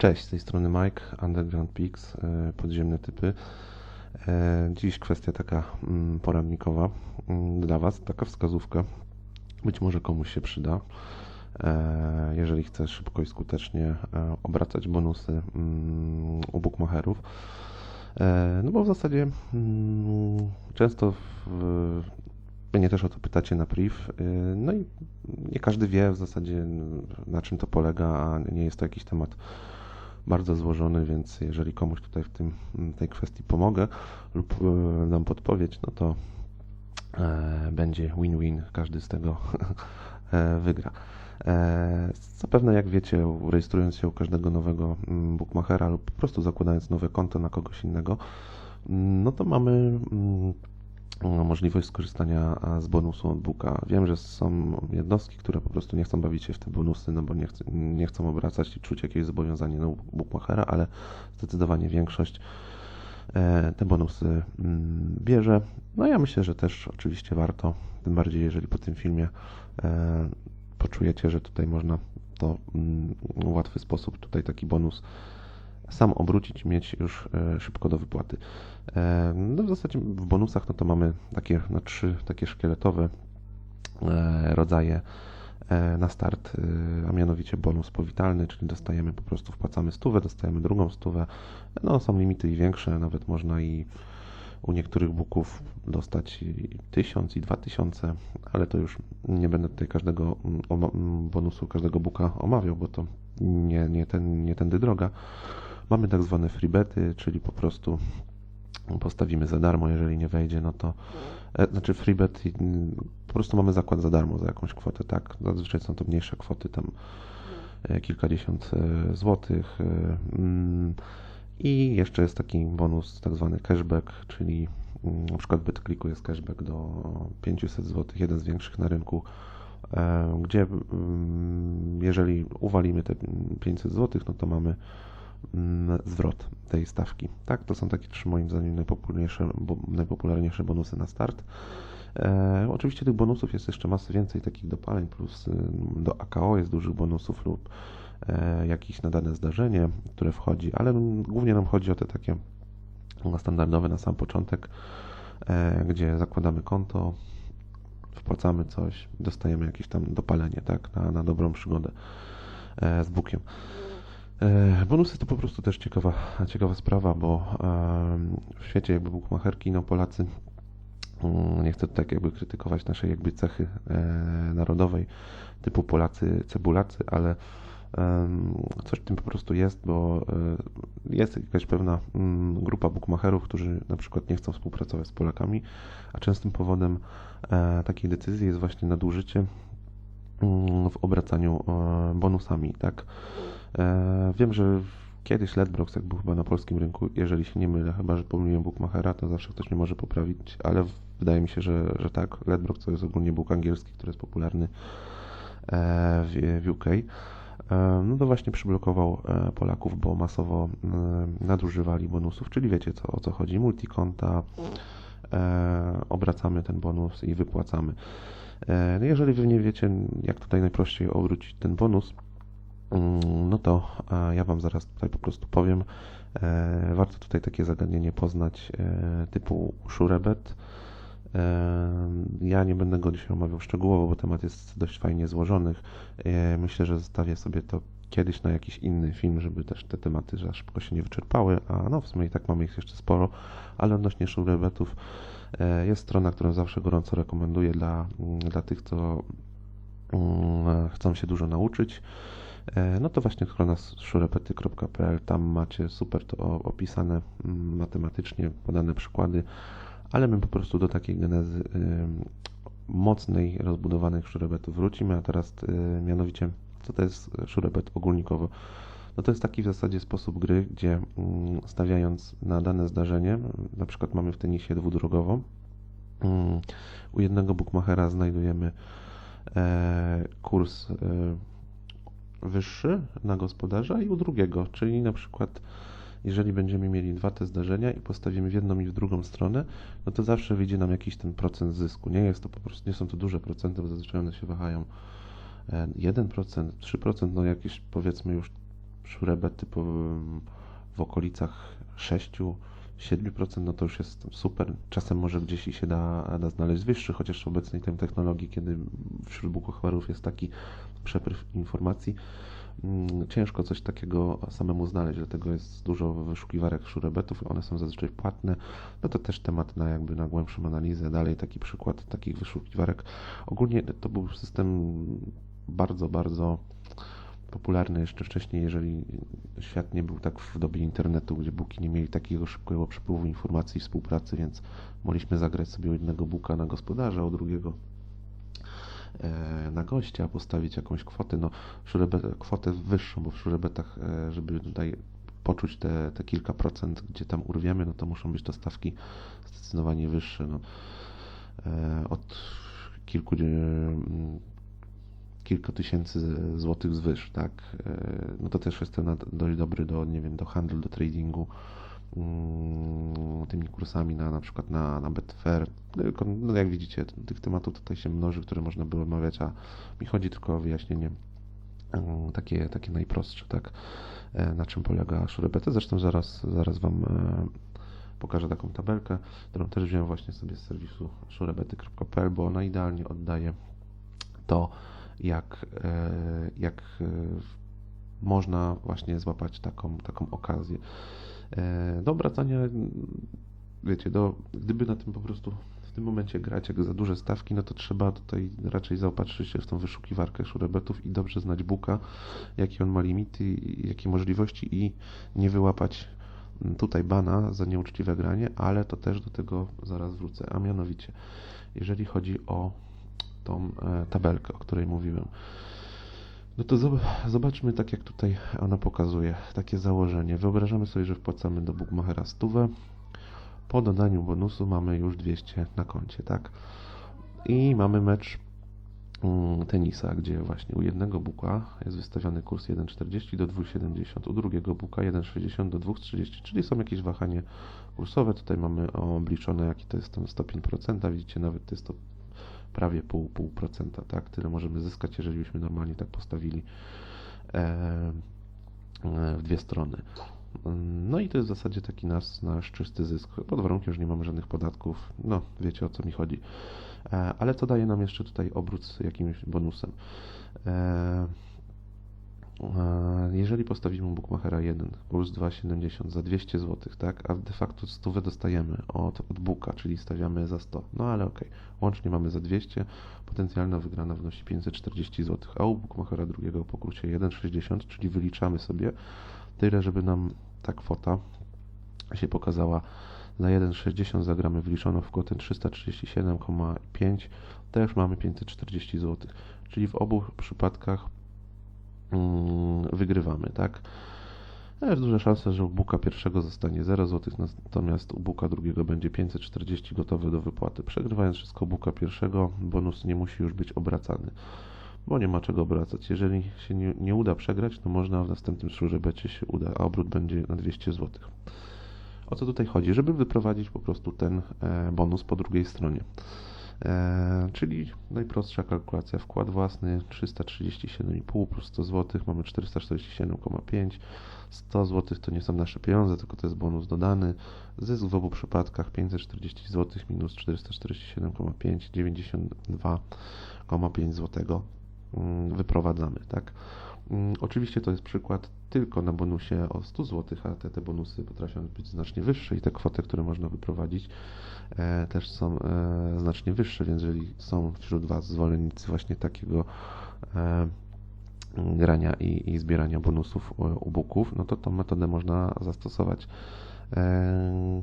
Cześć, z tej strony Mike, Underground Peaks, podziemne typy. E, Dziś kwestia taka mm, poradnikowa mm, dla Was, taka wskazówka. Być może komuś się przyda, e, jeżeli chce szybko i skutecznie e, obracać bonusy mm, u bookmacherów. No bo w zasadzie często w, mnie też o to pytacie na priv. No i nie każdy wie w zasadzie na czym to polega, a nie jest to jakiś temat bardzo złożony, więc jeżeli komuś tutaj w tym, tej kwestii pomogę lub e, dam podpowiedź, no to e, będzie win-win, każdy z tego e, wygra. Zapewne jak wiecie, rejestrując się u każdego nowego mm, bookmachera lub po prostu zakładając nowe konto na kogoś innego, mm, no to mamy mm, możliwość skorzystania z bonusu od Booka. Wiem, że są jednostki, które po prostu nie chcą bawić się w te bonusy, no bo nie, chc- nie chcą obracać i czuć jakieś zobowiązanie na Bookmachera, ale zdecydowanie większość e, te bonusy mm, bierze. No ja myślę, że też oczywiście warto, tym bardziej jeżeli po tym filmie e, poczujecie, że tutaj można to mm, w łatwy sposób tutaj taki bonus sam obrócić, mieć już e, szybko do wypłaty. E, No w zasadzie w bonusach no to mamy takie no, trzy takie szkieletowe e, rodzaje na start, a mianowicie bonus powitalny, czyli dostajemy po prostu, wpłacamy stówę, dostajemy drugą stówę. No są limity i większe, nawet można i u niektórych booków dostać i 1000 i 2000, ale to już nie będę tutaj każdego mm, mm, bonusu, każdego booka omawiał, bo to nie, nie, ten, nie tędy droga. Mamy tak zwane freebety, czyli po prostu postawimy za darmo, jeżeli nie wejdzie, no to e, znaczy freebet mm, po prostu mamy zakład za darmo za jakąś kwotę, tak? Zazwyczaj są to mniejsze kwoty, tam e, kilkadziesiąt e, złotych. mm, I jeszcze jest taki bonus, tak zwany cashback, czyli mm, na przykład w BetClicku jest cashback do 500 zł, jeden z większych na rynku, gdzie jeżeli uwalimy te 500 zł, no to mamy zwrot tej stawki. Tak, to są takie trzy moim zdaniem najpopularniejsze, bo, najpopularniejsze bonusy na start. E, oczywiście tych bonusów jest jeszcze masę więcej takich dopaleń, plus y, do AKO jest dużych bonusów lub e, jakieś na dane zdarzenie, które wchodzi, ale mm, głównie nam chodzi o te takie no, standardowe na sam początek, e, gdzie zakładamy konto, wpłacamy coś, dostajemy jakieś tam dopalenie, tak, na, na dobrą przygodę e, z Bookiem. E, Bonusy to po prostu też ciekawa, ciekawa sprawa, bo w świecie jakby bookmacherki, no Polacy, mm, nie chcę tutaj jakby krytykować naszej jakby cechy e, narodowej, typu Polacy, cebulacy, ale coś w tym po prostu jest, bo e, jest jakaś pewna mm, grupa bookmacherów, którzy na przykład nie chcą współpracować z Polakami, a częstym powodem takiej decyzji jest właśnie nadużycie mm, w obracaniu bonusami, tak? E, Wiem, że kiedyś Ledbrokes, jak był chyba na polskim rynku, jeżeli się nie mylę, chyba że pomyliłem Bookmachera, to zawsze ktoś mnie może poprawić, ale wydaje mi się, że, że tak. Ledbrokes to jest ogólnie book angielski, który jest popularny e, w, UK. E, No to właśnie przyblokował Polaków, bo masowo nadużywali bonusów, czyli wiecie co, o co chodzi. Multikonta, obracamy ten bonus i wypłacamy. No jeżeli wy nie wiecie, jak tutaj najprościej obrócić ten bonus, No to ja Wam zaraz tutaj po prostu powiem. E, Warto tutaj takie zagadnienie poznać e, typu szurebet. E, Ja nie będę go dzisiaj omawiał szczegółowo, bo temat jest dość fajnie złożony. E, Myślę, że zostawię sobie to kiedyś na jakiś inny film, żeby też te tematy za szybko się nie wyczerpały. A no w sumie i tak mamy ich jeszcze sporo, ale odnośnie szurebetów e, jest strona, którą zawsze gorąco rekomenduję dla, mm, dla tych, co mm, chcą się dużo nauczyć. E, No to właśnie strona szurepety.pl, tam macie super to opisane mm, matematycznie, podane przykłady, ale my po prostu do takiej genezy ym, mocnej, rozbudowanych szurebetów wrócimy, a teraz y, mianowicie, co to jest szurebet ogólnikowo? No to jest taki w zasadzie sposób gry, gdzie mm, stawiając na dane zdarzenie, na przykład mamy w tenisie dwudrogową, mm, u jednego bookmachera znajdujemy e, kurs e, wyższy na gospodarza i u drugiego, czyli na przykład jeżeli będziemy mieli dwa te zdarzenia i postawimy w jedną i w drugą stronę, no to zawsze wyjdzie nam jakiś ten procent zysku. Nie jest to po prostu, nie są to duże procenty, bo zazwyczaj one się wahają e, 1%, 3%, no jakieś powiedzmy już szurebety po, w okolicach 6-7%, no to już jest super. Czasem może gdzieś i się da, da znaleźć wyższy, chociaż w obecnej tej technologii, kiedy wśród bukochwarów jest taki przepływ informacji, mm, ciężko coś takiego samemu znaleźć, dlatego jest dużo wyszukiwarek szurebetów, one są zazwyczaj płatne, no to też temat na jakby na głębszą analizę. Dalej taki przykład takich wyszukiwarek. Ogólnie to był system bardzo, bardzo popularny jeszcze wcześniej, jeżeli świat nie był tak w dobie internetu, gdzie buki nie mieli takiego szybkiego przepływu informacji i współpracy, więc mogliśmy zagrać sobie jednego buka na gospodarza, o drugiego na gościa, postawić jakąś kwotę, no kwotę wyższą, bo w szurebetach, e, żeby tutaj poczuć te, te kilka procent, gdzie tam urwiemy, no to muszą być to stawki zdecydowanie wyższe. No. E, od kilku kilka tysięcy złotych zwyż, tak? E, no to też jest ten dość dobry do, nie wiem, do handlu, do tradingu tymi kursami na na przykład na, na Betfair. No jak widzicie, tych tematów tutaj się mnoży, które można by omawiać, a mi chodzi tylko o wyjaśnienie mm, takie, takie najprostsze, tak? E, na czym polega szurebety. Zresztą zaraz, zaraz Wam e, pokażę taką tabelkę, którą też wziąłem właśnie sobie z serwisu szurebety.pl, bo ona idealnie oddaje to, jak, e, jak można właśnie złapać taką, taką okazję. E, do obracania, wiecie, do, gdyby na tym po prostu w tym momencie grać jak za duże stawki, no to trzeba tutaj raczej zaopatrzyć się w tą wyszukiwarkę szurebetów i dobrze znać buka, jakie on ma limity, jakie możliwości i nie wyłapać tutaj bana za nieuczciwe granie, ale to też do tego zaraz wrócę, a mianowicie jeżeli chodzi o tą e, tabelkę, o której mówiłem. No to zobaczmy, tak jak tutaj ona pokazuje, takie założenie. Wyobrażamy sobie, że wpłacamy do Bookmachera stówę. Po dodaniu bonusu mamy już 200 na koncie, tak? I mamy mecz mm, tenisa, gdzie właśnie u jednego buka jest wystawiony kurs 1,40 do 2,70, u drugiego buka 1,60 do 2,30, czyli są jakieś wahanie kursowe. Tutaj mamy obliczone, jaki to jest ten stopień procenta. Widzicie, nawet to jest to prawie pół, pół procenta, tak? Tyle możemy zyskać, jeżeli byśmy normalnie tak postawili e, e, w dwie strony. No i to jest w zasadzie taki nasz, nasz czysty zysk, pod warunkiem, że nie mamy żadnych podatków. No, wiecie o co mi chodzi. E, ale co daje nam jeszcze tutaj obrót z jakimś bonusem? Jeżeli postawimy Bookmachera 1 kurs 2,70 za 200 zł, tak, a de facto 100 dostajemy od, od Booka, czyli stawiamy za 100, no ale ok, łącznie mamy za 200, potencjalna wygrana wynosi 540 zł, a u Bookmachera drugiego po kursie 1,60, czyli wyliczamy sobie tyle, żeby nam ta kwota się pokazała. Za 1,60 zagramy wliczono w kwotę 337,5, też mamy 540 zł, czyli w obu przypadkach wygrywamy, tak? Jest duża szansa, że u buka pierwszego zostanie 0 zł, natomiast u buka drugiego będzie 540 gotowe do wypłaty. Przegrywając wszystko buka pierwszego, bonus nie musi już być obracany, bo nie ma czego obracać. Jeżeli się nie, nie uda przegrać, to można w następnym szurze becie się uda, a obrót będzie na 200 zł. O co tutaj chodzi? Żeby wyprowadzić po prostu ten e, bonus po drugiej stronie. E, czyli najprostsza kalkulacja, wkład własny 337,5 plus 100 zł, mamy 447,5. 100 zł to nie są nasze pieniądze, tylko to jest bonus dodany. Zysk w obu przypadkach 540 zł minus 447,5, 92,5 zł wyprowadzamy, tak? Mm, oczywiście to jest przykład tylko na bonusie o 100 zł, a te, te bonusy potrafią być znacznie wyższe i te kwoty, które można wyprowadzić e, też są e, znacznie wyższe, więc jeżeli są wśród Was zwolennicy właśnie takiego e, grania i, i zbierania bonusów u, u booków, no to tą metodę można zastosować. E,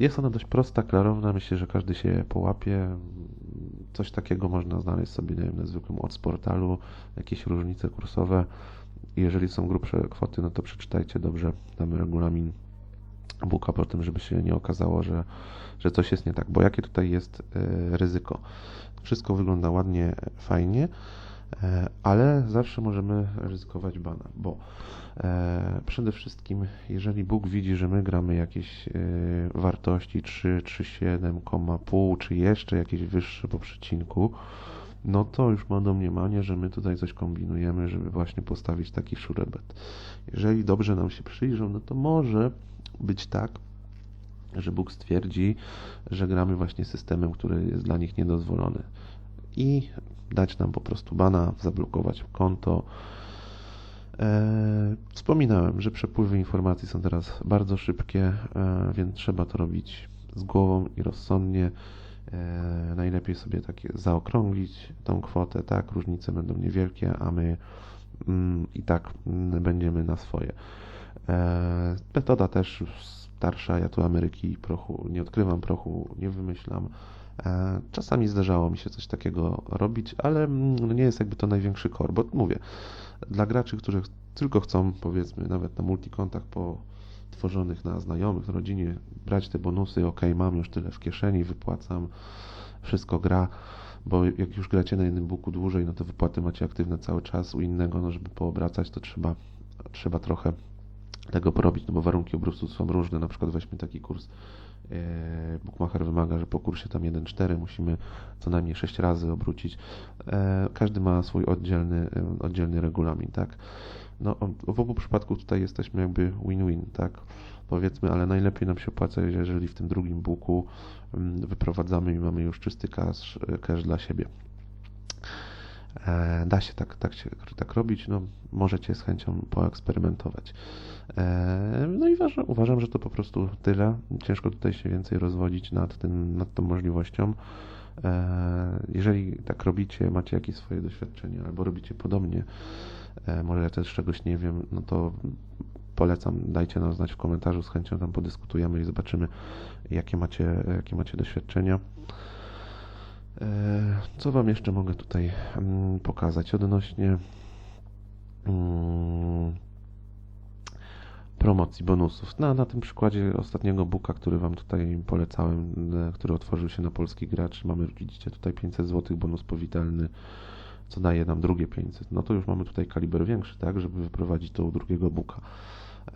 jest ona dość prosta, klarowna, myślę, że każdy się połapie. Coś takiego można znaleźć sobie nie wiem, na zwykłym od portalu, jakieś różnice kursowe. Jeżeli są grubsze kwoty, no to przeczytajcie dobrze tam regulamin booka po tym, żeby się nie okazało, że, że coś jest nie tak. Bo jakie tutaj jest e, ryzyko? Wszystko wygląda ładnie, fajnie, ale zawsze możemy ryzykować bana, bo e, przede wszystkim, jeżeli Bóg widzi, że my gramy jakieś wartości 3, 3, 7,5 czy jeszcze jakieś wyższe po przecinku, no to już ma domniemanie, że my tutaj coś kombinujemy, żeby właśnie postawić taki szurebet. Jeżeli dobrze nam się przyjrzą, no to może być tak, że Bóg stwierdzi, że gramy właśnie systemem, który jest dla nich niedozwolony i dać nam po prostu bana, zablokować konto. E, wspominałem, że przepływy informacji są teraz bardzo szybkie, e, więc trzeba to robić z głową i rozsądnie. E, najlepiej sobie takie zaokrąglić tą kwotę, tak, różnice będą niewielkie, a my mm, i tak mm, będziemy na swoje. Metoda też starsza, ja tu Ameryki prochu nie odkrywam, prochu nie wymyślam. E, czasami zdarzało mi się coś takiego robić, ale mm, no nie jest jakby to największy core, bo mówię, dla graczy, którzy tylko chcą, powiedzmy, nawet na multikontach po tworzonych na znajomych, rodzinie, brać te bonusy, ok, mam już tyle w kieszeni, wypłacam, wszystko gra, bo jak już gracie na jednym buku dłużej, no to wypłaty macie aktywne cały czas, u innego, no żeby poobracać, to trzeba, trzeba trochę tego porobić, no bo warunki obrotu są różne, na przykład weźmy taki kurs, Bookmacher wymaga, że po kursie tam 1.4 musimy co najmniej 6 razy obrócić. E, każdy ma swój oddzielny, oddzielny regulamin, tak? no, w obu przypadku tutaj jesteśmy jakby win-win, tak? Powiedzmy, ale najlepiej nam się opłaca, jeżeli w tym drugim buku wyprowadzamy i mamy już czysty cash, cash dla siebie. E, da się tak, tak, się, tak robić, no możecie z chęcią poeksperymentować. E, no i uważam, uważam, że to po prostu tyle. Ciężko tutaj się więcej rozwodzić nad, tym, nad tą możliwością. E, jeżeli tak robicie, macie jakieś swoje doświadczenia albo robicie podobnie, może ja też czegoś nie wiem, no to polecam, dajcie nam znać w komentarzu, z chęcią tam podyskutujemy i zobaczymy, jakie macie, jakie macie doświadczenia. E, co Wam jeszcze mogę tutaj mm, pokazać odnośnie mm, promocji bonusów? Na, na tym przykładzie ostatniego booka, który Wam tutaj polecałem, e, który otworzył się na polski gracz, mamy, widzicie tutaj 500 zł bonus powitalny co daje nam drugie 500. No to już mamy tutaj kaliber większy, tak, żeby wyprowadzić to u drugiego buka.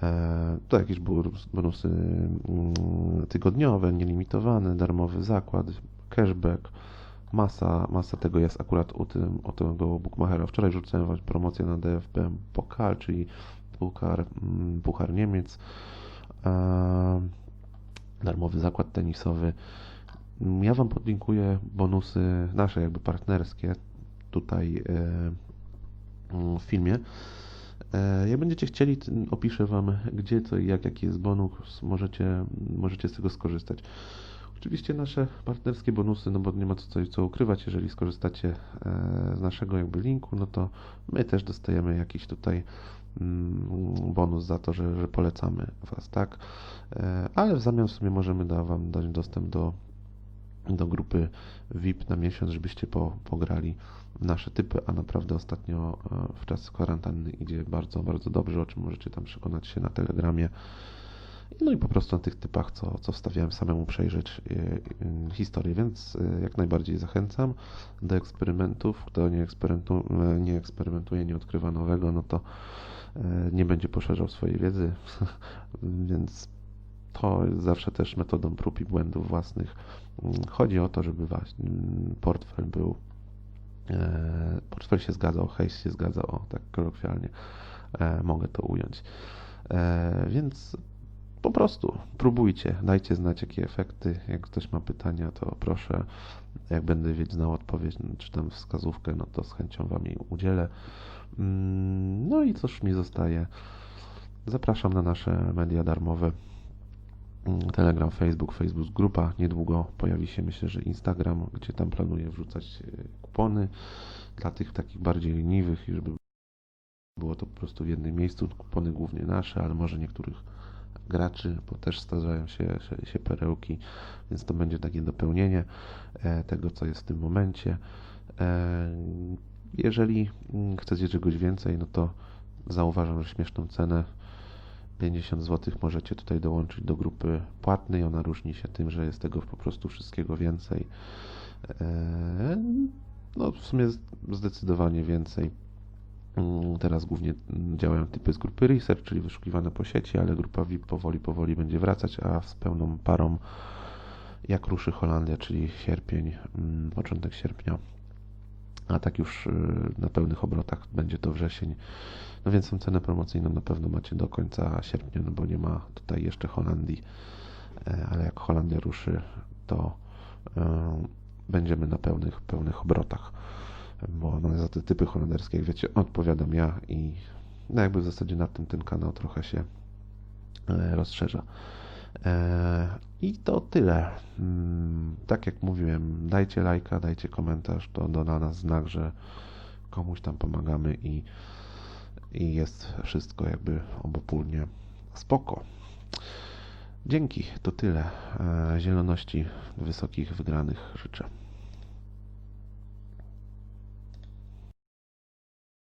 E, to jakieś bonusy mm, tygodniowe, nielimitowane, darmowy zakład, cashback, masa, masa tego jest akurat u, tym, u tego bookmachera. Wczoraj rzucałem właśnie promocję na DFB Pokal, czyli Puchar, mm, Puchar Niemiec, e, darmowy zakład tenisowy. Ja Wam podlinkuję bonusy nasze jakby partnerskie, tutaj e, w filmie. E, jak będziecie chcieli, opiszę Wam gdzie, to i jak, jaki jest bonus, możecie, możecie z tego skorzystać. Oczywiście nasze partnerskie bonusy, no bo nie ma co, co ukrywać, jeżeli skorzystacie e, z naszego jakby linku, no to my też dostajemy jakiś tutaj mm, bonus za to, że, że polecamy Was, tak? Ale w zamian sobie możemy da Wam dać dostęp do, do grupy VIP na miesiąc, żebyście po, pograli nasze typy, a naprawdę ostatnio e, w czas kwarantanny idzie bardzo, bardzo dobrze, o czym możecie tam przekonać się na Telegramie. No i po prostu na tych typach, co, co wstawiałem samemu przejrzeć e, e, historię, więc jak najbardziej zachęcam do eksperymentów. Kto nie, eksperymentu, nie eksperymentuje, nie odkrywa nowego, no to nie będzie poszerzał swojej wiedzy, więc to jest zawsze też metodą prób i błędów własnych. Chodzi o to, żeby właśnie portfel był E, portfel się zgadzał, hejs się zgadza, o tak kolokwialnie e, mogę to ująć. E, więc po prostu próbujcie, dajcie znać jakie efekty. Jak ktoś ma pytania, to proszę, jak będę wiedzieć, znał odpowiedź, czy tam wskazówkę, no to z chęcią Wam jej udzielę. Mm, no i cóż mi zostaje? Zapraszam na nasze media darmowe. Telegram, Facebook, Facebook grupa. Niedługo pojawi się, myślę, że Instagram, gdzie tam planuję wrzucać e, kupony dla tych takich bardziej leniwych, żeby było to po prostu w jednym miejscu. Kupony głównie nasze, ale może niektórych graczy, bo też starzają się, się, się perełki, więc to będzie takie dopełnienie e, tego, co jest w tym momencie. E, jeżeli mm, chcecie czegoś więcej, no to zauważam, że śmieszną cenę 50 zł możecie tutaj dołączyć do grupy płatnej. Ona różni się tym, że jest tego po prostu wszystkiego więcej. E, no, w sumie zdecydowanie więcej. Mm, teraz głównie działają typy z grupy Research, czyli wyszukiwane po sieci, ale grupa VIP powoli, powoli będzie wracać, a z pełną parą jak ruszy Holandia, czyli sierpień, mm, początek sierpnia. A tak już y, na pełnych obrotach będzie to wrzesień. No więc tą cenę promocyjną na pewno macie do końca sierpnia, no bo nie ma tutaj jeszcze Holandii, E, ale jak Holandia ruszy, to e, będziemy na pełnych, pełnych obrotach, bo za te typy holenderskie, jak wiecie, odpowiadam ja i no jakby w zasadzie na tym ten kanał trochę się e, rozszerza. E, I to tyle. Mm, Tak jak mówiłem, dajcie lajka, dajcie komentarz, to dla nas znak, że komuś tam pomagamy i, i jest wszystko jakby obopólnie spoko. Dzięki, to tyle. E, Zieloności wysokich wygranych życzę.